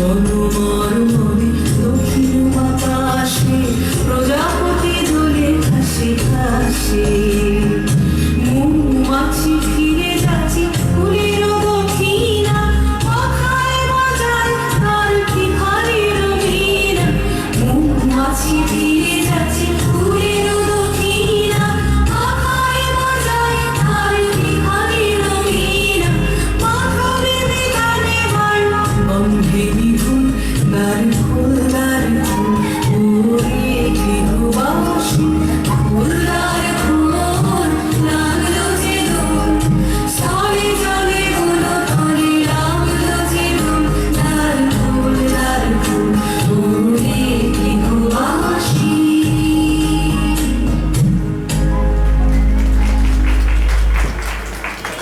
Yanıma